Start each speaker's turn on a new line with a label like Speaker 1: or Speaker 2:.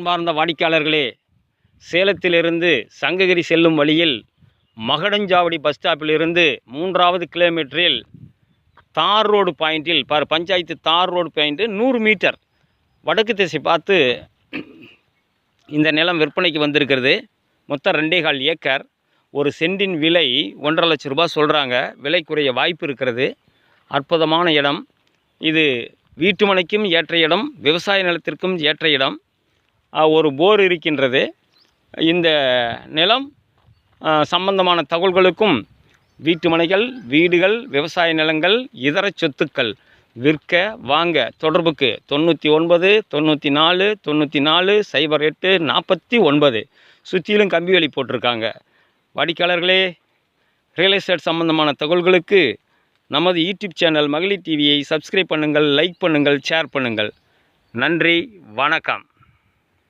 Speaker 1: அன்பார்ந்த வாடிக்கையாளர்களே சேலத்திலிருந்து சங்ககிரி செல்லும் வழியில் மகடஞ்சாவடி பஸ் ஸ்டாப்பிலிருந்து மூன்றாவது கிலோமீட்டரில் தார் ரோடு பாயிண்டில் பார் பஞ்சாயத்து தார் ரோடு பாயிண்ட்டு நூறு மீட்டர் வடக்கு திசை பார்த்து இந்த நிலம் விற்பனைக்கு வந்திருக்கிறது. மொத்தம் ரெண்டே கால் ஏக்கர். ஒரு சென்டின் விலை ஒன்றரை லட்ச ரூபாய் சொல்கிறாங்க விலை குறைய வாய்ப்பு இருக்கிறது. அற்புதமான இடம். இது வீட்டுமனைக்கும் ஏற்ற இடம் விவசாய நிலத்திற்கும் ஏற்ற இடம். ஒரு போர் இருக்கின்றது. இந்த நிலம் சம்பந்தமான தகவல்களுக்கும் வீட்டு மனைகள் வீடுகள் விவசாய நிலங்கள் இதர சொத்துக்கள் விற்க வாங்க தொடர்புக்கு தொண்ணூற்றி ஒன்பது தொண்ணூற்றி நாலு தொண்ணூற்றி நாலு சைபர் எட்டு நாற்பத்தி ஒன்பது. சுற்றிலும் கம்பி வேலி போட்டிருக்காங்க. வாடிக்கையாளர்களே ரியல் எஸ்டேட் சம்பந்தமான தகவல்களுக்கு நமது யூடியூப் சேனல் மகளிர் டிவியை சப்ஸ்கிரைப் பண்ணுங்கள் லைக் பண்ணுங்கள் ஷேர் பண்ணுங்கள். நன்றி வணக்கம்.